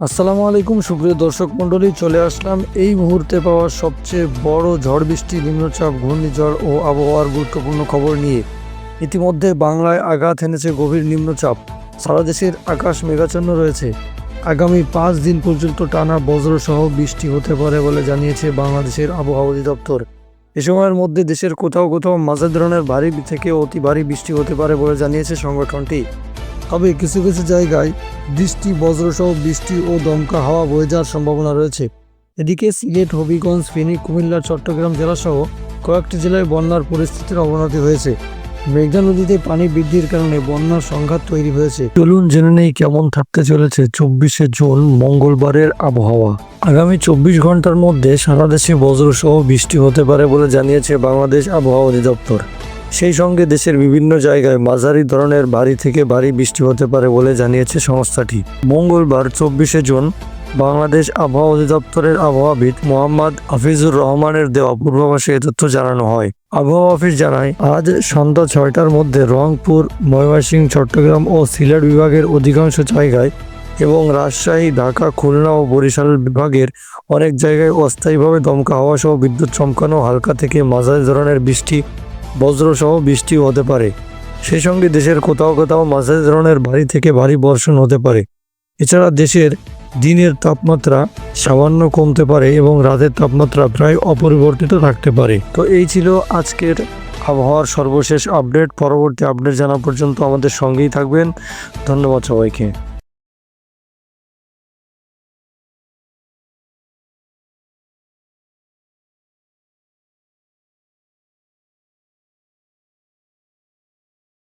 আসসালামু আলাইকুম, সুপ্রিয় দর্শক মণ্ডলী, চলে আসলাম এই মুহূর্তে পাওয়া সবচেয়ে বড় ঝড় বৃষ্টি, নিম্নচাপ, ঘূর্ণিঝড় ও আবহাওয়ার গুরুত্বপূর্ণ খবর নিয়ে। ইতিমধ্যে বাংলায় আঘাত এনেছে গভীর নিম্নচাপ। সারা দেশের আকাশ মেঘাচ্ছন্ন রয়েছে। আগামী পাঁচ দিন পর্যন্ত টানা বজ্রসহ বৃষ্টি হতে পারে বলে জানিয়েছে বাংলাদেশের আবহাওয়া অধিদপ্তর। এ সময়ের মধ্যে দেশের কোথাও কোথাও মাঝারি ধরনের ভারী থেকে অতি ভারী বৃষ্টি হতে পারে বলে জানিয়েছে সংগঠনটি। তবে কিছু কিছু জায়গায় বৃষ্টি, বজ্রসহ বৃষ্টি ও দমকা হাওয়া বয়ে যাওয়ার সম্ভাবনা রয়েছে। এদিকে সিলেট, হবিগঞ্জ, ফেনী, কুমিল্লা, চট্টগ্রাম জেলাসহ কয়েকটি জেলায় বন্যার পরিস্থিতির অবনতি হয়েছে। মেঘনা নদীতে পানি বৃদ্ধির কারণে বন্যার সংঘাত তৈরি হয়েছে। চলুন জেনে নেই কেমন থাকতে চলেছে চব্বিশে জুন মঙ্গলবারের আবহাওয়া। আগামী চব্বিশ ঘণ্টার মধ্যে সারা দেশে বজ্রসহ বৃষ্টি হতে পারে বলে জানিয়েছে বাংলাদেশ আবহাওয়া অধিদপ্তর। সেই সঙ্গে দেশের বিভিন্ন জায়গায় মাঝারি ধরনের ভারী থেকে ভারী বৃষ্টি হতে পারে বলে জানিয়েছে সংস্থাটি। মঙ্গলবার চব্বিশে জুন বাংলাদেশ আবহাওয়া অধিদপ্তরের আবহাওয়াবিদ মোহাম্মদ হাফিজুর রহমানের দেওয়া পূর্বাভাসে এ তথ্য জানানো হয়। আবহাওয়া অফিস জানায়, আজ সন্ধ্যা ছয়টার মধ্যে রংপুর, ময়মনসিংহ, চট্টগ্রাম ও সিলেট বিভাগের অধিকাংশ জায়গায় এবং রাজশাহী, ঢাকা, খুলনা ও বরিশাল বিভাগের অনেক জায়গায় অস্থায়ীভাবে দমকা হাওয়া সহ বিদ্যুৎ চমকানো হালকা থেকে মাঝারি ধরনের বৃষ্টি বজ্রসহ বৃষ্টিও হতে পারে। সেই সঙ্গে দেশের কোথাও কোথাও মাঝারি ধরনের ভারী থেকে ভারী বর্ষণ হতে পারে। এছাড়া দেশের দিনের তাপমাত্রা সামান্য কমতে পারে এবং রাতের তাপমাত্রা প্রায় অপরিবর্তিত থাকতে পারে। তো এই ছিল আজকের আবহাওয়ার সর্বশেষ আপডেট। পরবর্তী আপডেট জানা পর্যন্ত আমাদের সঙ্গেই থাকবেন। ধন্যবাদ সবাইকে।